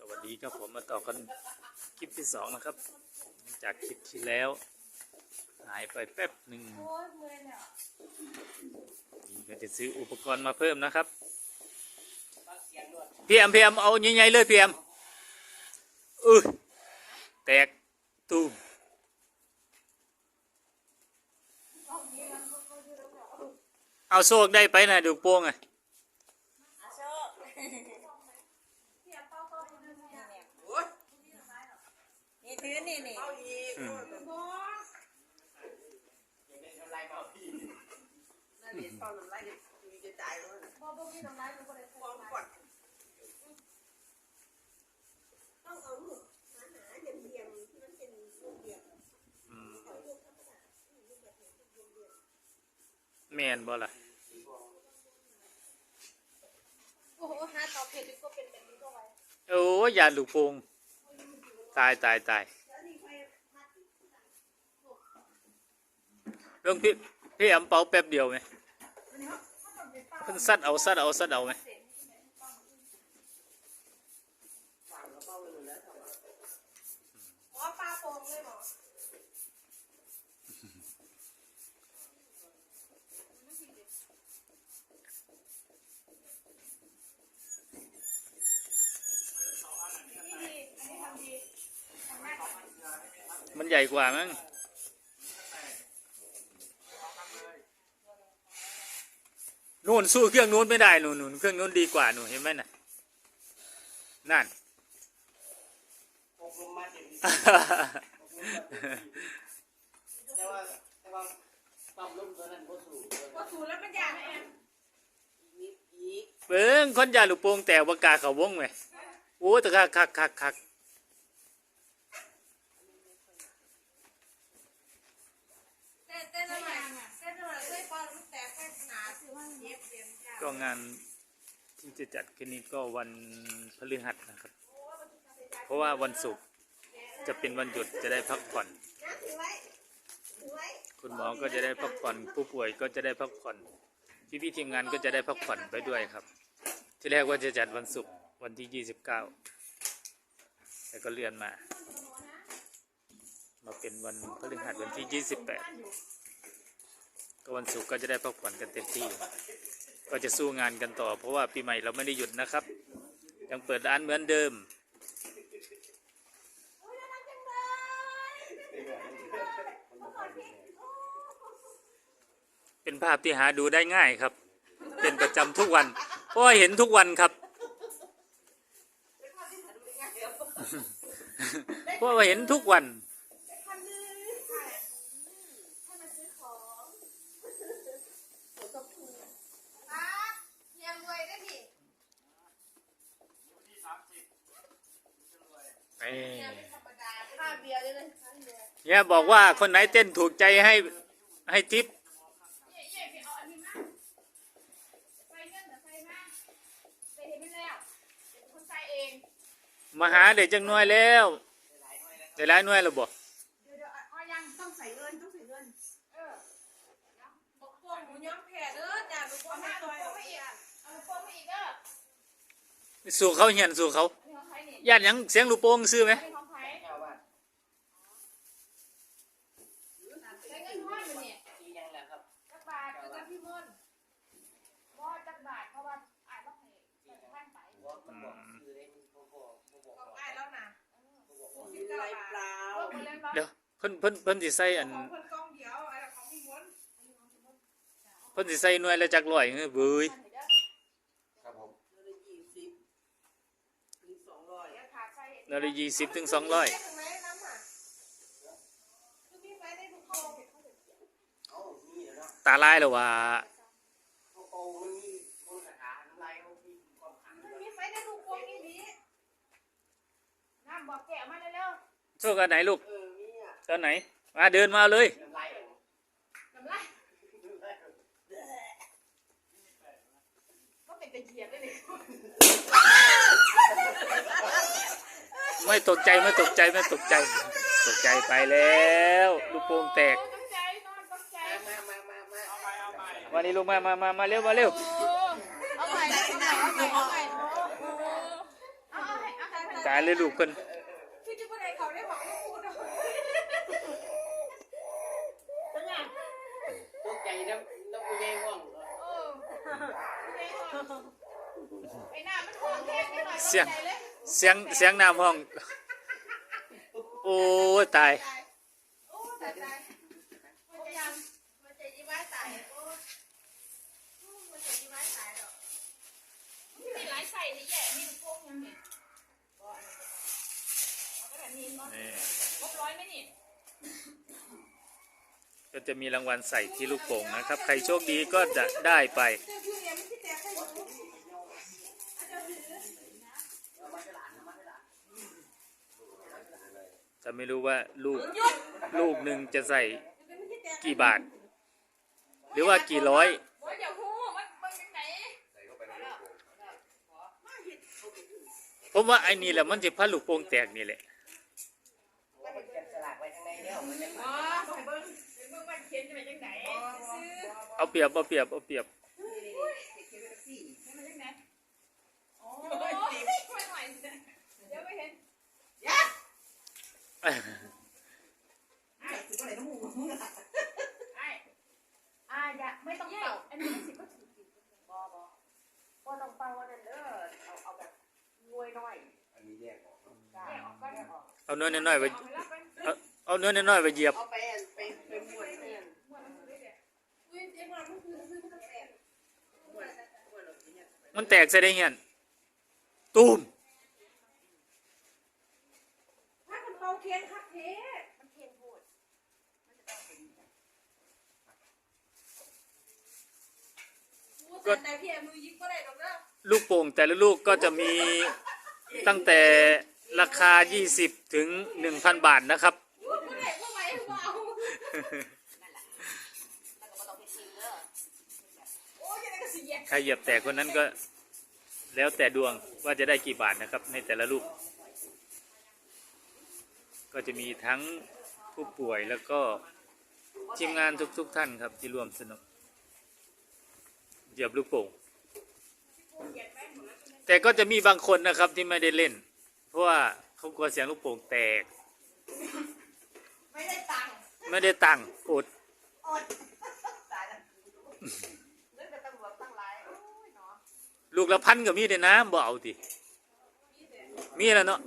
สวัสดีครับผมมาต่อกันคลิปที่สองนะครับหลังจากคลิปที่แล้วหายไปแป๊บหนึ่งเมื่อยแล้วนี่ก็จะซื้ออุปกรณ์มาเพิ่มนะครับพี่แอมพี่แอมเอาใหญ่ๆเลยพี่แอมอือแตกตูมเอาโซกได้ไปนะดูโป้งอะ อาโชคนี่ ถือนี่นี่อืมแมนบ่ล่ะโอ้โหหาต่อเพจก็เป็นแบบนี้ก็ไว้โอ้ยยาลูกโป่ง ตายตายตายเรื่องพี่พี่แอมเป่าแป๊บเดียวไหมเพิ่นซัดเอาซัดเอาซัดเอาไหมอปลาโป่งเลยหมอ มัน ใหญ่กว่ามั้งนู่นสู้เครื่องนู้นไม่ได้นู่นนู่นเครื่องนู้นดีกว่านู่นเห็นไหมน่ะนั่นอบรมมาเต็มแต่ว่าแต่ว่าปั๊มลมตัวนั้นบ่สูงพอถูแล้วมันยากไหมแอมนิดอีกเบิ้งคนยาลูกโป่งแต่ว่ากล้าเขาวงไหมโอ้แต่คักคักคักคัก เต้นเต้นอะไรเต้นอะไรเต้นปอนมันแตกไปหนาสิว่าเย็บเย็นจ้า ก็งานที่จะจัดขึ้นนี้ก็วันพฤหัสนะครับ เพราะว่าวันศุกร์จะเป็นวันหยุดจะได้พักผ่อน คุณหมอก็จะได้พักผ่อน ผู้ป่วยก็จะได้พักผ่อน พี่พี่ทีมงานก็จะได้พักผ่อนไปด้วยครับ ที่แรกว่าจะจัดวันศุกร์วันที่ 29 แต่ก็เลื่อนมา มาเป็นวันพฤหัสวันที่ 28 ก็วันศุกร์ก็จะได้พักผ่อนกันเต็มที่ ก็จะสู้งานกันต่อ เพราะว่าปีใหม่เราไม่ได้หยุดนะครับ ยังเปิดร้านเหมือนเดิม เป็นภาพที่หาดูได้ง่ายครับ เป็นประจำทุกวัน เพราะว่าเห็นทุกวันครับเพราะว่าเห็นทุกวัน พันนึงค่ะให้มาซื้อของหัวกระพูอะเฮียรวยได้ดิ เอ้ย เฮียไม่ธรรมดา ค่าเบียร์เลยเลยค่าเบียร์เนี่ยบอกว่าคนไหนเต้นถูกใจให้ให้ทิปมาหาเดี๋ยวเป็นคนใส่เองมาหาเด็กจังน้อยแล้วได้หลายหน่วยแล้วบ่เดี๋ยวเดี๋ยวเอายังต้องใส่เงินต้องใส่เงินเออบอกพวกหมูย้อมแผ่เด้อจ้าลูกพ่อไม่ตัวเอาไปอีกเอาลูกพ่อไปอีกเด้อสู่เขาเหียนสู่เขานี่ขอบ่ ญาติหยังเสียงลูกโป่งซื้อไหมนี่ของใครเจ้าว่าใส่เงินห้อยอยู่เนี่ยอีหยังล่ะครับจักบาทคือกับพี่มนต์ว่าจักบาทเพราะว่าอ่านต้องให้ใส่ท่านไปว่ามันบอกคือได้มันบ่บอกบ่บอกของอ่านแล้วนะบ่บอกคือไรเปล่าเพิ่มไปเล่นบ้างเดี๋ยวเพิ่นเพิ่นเพิ่นสิใส่อันของเพิ่นกล้องเดียวอะไรของพี่มนต์เพิ่นสิใส่หน่วยละจักร้อยเฮ้ยเบ้ย ครับผมละยี่สิบถึงสองร้อย เดี๋ยว ขาดใส่หน่วยละยี่สิบถึงสองร้อยถึงไหมน้ำอะคือพี่ไว้ได้ทุกโครงเอ้านี่เนาะตาลายแล้วว่าเขาโอ้มันมีคนกระถาน้ำลายเขามีความขังมันมีไฟได้ทุกโครงนี่ดีน้ำบอกแกะมาเร็วโชคอันไหนลูกเออมีอะตอนไหน มาเดินมาเลยน้ำลายเอาๆน้ำลายน้ำลายเอาก็เป็นตะเกียบได้เลย ไม่ตกใจไม่ตกใจไม่ตกใจ ตกใจไปแล้วลูกโป่งแตกตกใจนนตกใจมามามามาเอาไปเอาไปมานี่ลูกมามามามาเร็วมาเร็วเอาใหม่เอาใหม่เอาใหม่เอาใส่เอาเอาให้เอาให้ตายเลยลูกคนเสียง เลยเสียงเสียงน้ำห้อง โอ้ยตายโอ้ตายตายมันจะยังมันจะยิ้มไว้ตายโอ้มันจะยิ้มไว้ตายหรอกมันมีหลายใส่ที่แย่มีลูกโป่งยังนี่เอาไปแบบนี้เนาะนี่ครบร้อยไหมนี่ก็จะมีรางวัลใส่ที่ลูกโป่งนะครับ ใครโชคดีก็จะได้ไป จะไม่รู้ว่าลูกลูกหนึ่งจะใส่กี่บาท หรือว่ากี่ร้อยว่าอย่าพูดมันมันเป็นไหนผมว่าไอ้นี่แหละมันจะพัดลูกโป่งแตกนี่แหละสลากไว้ข้างในแล้วมันจะอ๋อไปเบิ้งไปเบิ้งมันเขียนจะเป็นยังไงซื้อเอาเปรียบเอาเปรียบเอาเปรียบ สี่ มันเป็นยังไงโอ้ยไม่ไหวเดี๋ยวไม่เห็น ไอ้ออะไรน้ำมูกมึงอะไอ้อ่าอย่าไม่ต้องเป่าอันนี้สิก็ถือบอบอบ่ต้องเป่าอันนั้นเด้อเอาเอาแบบงวยน้อยอันนี้แยกออกจ้าแยกออกก็แยกออกเอาเนื้อน้อยๆไปเอาไปรับไปเอาเอาเนื้อน้อยๆไปเหยียบ เอาไปไปไปมวนมม้วนมันเลยเดี๋ยวอุ้ยเจ๊มาเมื่อคืนตั้งแต่วนมวน เนี่ยนแตกเงี้ยตูมถ้าคนเป่าเขียนคักเทมันเทียนพูดก็แต่พี่มือยิงก็ได้ดอกเด้อลูกโป่งแต่ละลูกก็จะมีตั้งแต่ราคา 20 ถึง 1,000 บาทนะครับ ก็ได้ก็ไหวเอาโอ้ยยังไงก็สิแยใครเหยียบแตกคนนั้นก็แล้วแต่ดวงว่าจะได้กี่บาทนะครับในแต่ละลูก ก็จะมีทั้งผู้ป่วยแล้วก็ทีมงานทุกๆทท่านครับที่ร่วมสนุกเหยียบลูกโป่งแต่ก็จะมีบางคนนะครับที่ไม่ได้เล่น เพราะว่าเขากลัวเสียงลูกโป่งแตก ไม่ได้ตังค์ไม่ได้ตังค์อดตายแล้วเรื่องแต่ตำรวจตั้งหลายโอ้ยเนาะลูกละพันก็มีเด้นะบ่เอาติมีแล้วเนาะ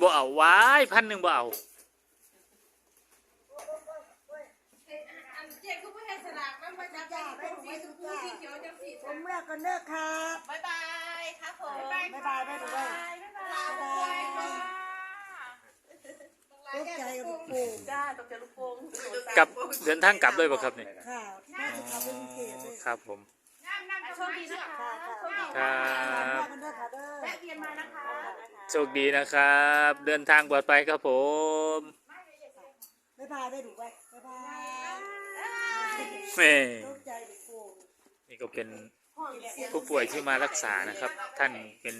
บ่เอาว้ายพันหนึ่งบ่เอาอันเจ๊คือไม่ให้สลากมันมาจากเป็นสีชมพูสีเขียวจังสีผมเลิกกันเลิกครับบ๊ายบายครับผมบ๊ายบายบ๊ายบายตกใจกับปู่จ้าต้องเจอลูกโป่งกลับเดินทางกลับเลยบ่ครับนี่ค่ะน่าจะขับเป็นเกตเลยครับผมน้ำน้ำโชคดีนะคะค่ะโชคดีครัเลิบกกันเลิกค่ะเด้อแวะเวียนมานะคะ โชคดีนะครับ เดินทางปลอดภัยครับผมบ๊ายบายได้ดูไว้บ๊ายบายแหม่ตกใจกับปู่นี่ก็เป็นผู้ป่วยที่มารักษานะครับ ท่านเป็น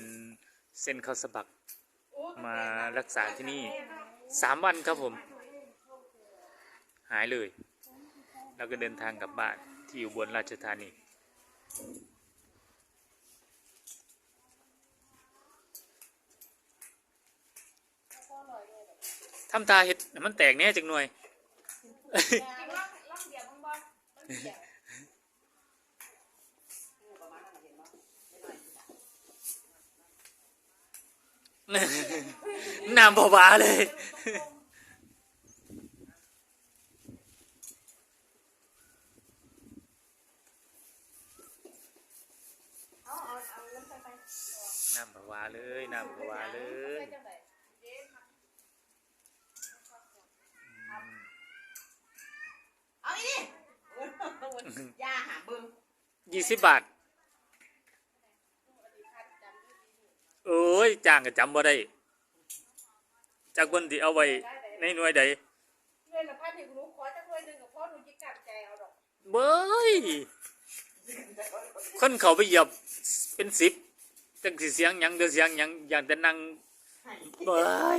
เส้นเข้าสะบักมารักษาที่นี่สามวันครับผม หายเลย แล้วก็เดินทางกลับบ้านที่อยู่บนราชธานี ทำตาเห็ดให้มันแตกแน่จังหน่วยล่องล่องเดียวบ้างบ้างเดียวน้ำบาๆเลย เอาเอาเอาเงินไปไป น้ำบาๆเลย น้ำบาๆเลย เอาอีนี่ยาหาเบิ่ง ยี่สิบบาท เอ้ยจ้างก็จำบ่ได้จากคนที่เอาไว้ในหน่วยใดเงินละพันถึงหนูขอจะรวยหนึ่งกับพ่อหนูจิกัดใจเอาดอกเบ้ยคนเขาไปเหยียบเป็นสิบจังสิเสียงหยังเดือเสียงหยังอย่างแต่นั่งเบ้ย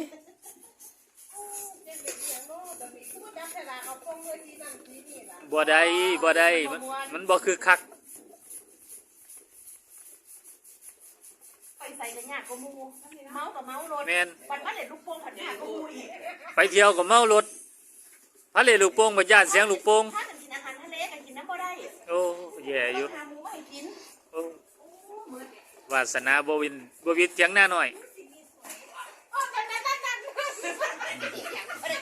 เจ๊เป็นเสียงโน่แต่มีผู้จับฉลากเอาพงเลยทีนั่นทีนี่ล่ะบ่ได้บ่ได้มันมันบ่คือคัก เอ ไปใส่กันยากก็มูเมากับเมารถแม่นบัดมาเด็ดลูกโป่งผัดยากก็มูอีกไปเที่ยวกับเมารถพระเลลูกโป่งบัญญาติเสียงลูกโป่งถ้ากันกินอาหารทะเลกันกินน้ำบ่ได้โอ้แย่อยู่ต้องหาหมูมาให้กินโอ้โอ้มือวาสนาบวินบวิตเถียงหน้าหน่อยโอ้นั่นนั่นนั่นนั่นอย่างบ่ได้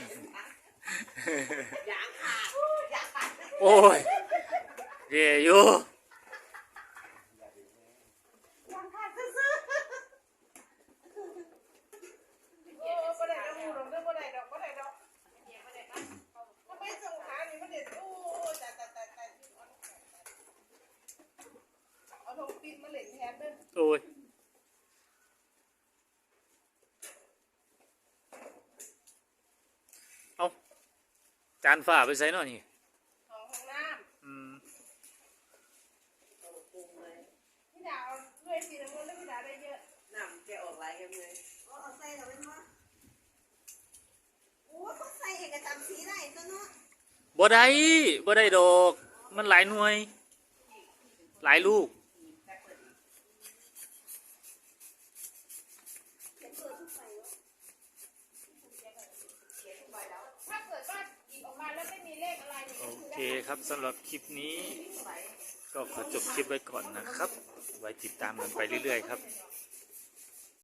อย่างขาดอย่างขาดโอ้ยแย่อยู่ อย่างขาดซื่อ โอ้บ่ได้ดอกหมูดอกเด้อบ่ได้ดอกบ่ได้ดอกทำไมส่งขานี่มันเด็ดโอ้ตายตายตายตายเอาทงปิดมาเล่นแทนเด้อ โอ้ยเอา จานฝ้าไปใส่หน่อยนี่ของห้องน้อืมำพี่ดาวด้วยสีน้ำเงินแล้วพี่ดาวได้เยอะน้ำแกออกหลายกันเลย เอาเอาใส่เราเป็นว่าโอ้ก็ใส่เอกจำสีได้ตัวเนาะบ่ได้บ่ได้ดอก มันหลายหน่วย หลายลูก ถ้าเกิดว่าหยิบออกมาแล้วไม่มีเลขอะไร เนี่ยโอเคครับสำหรับคลิปนี้ ก็ขอจบคลิปไว้ก่อนนะครับ ไว้ติดตามกันไปเรื่อยๆครับ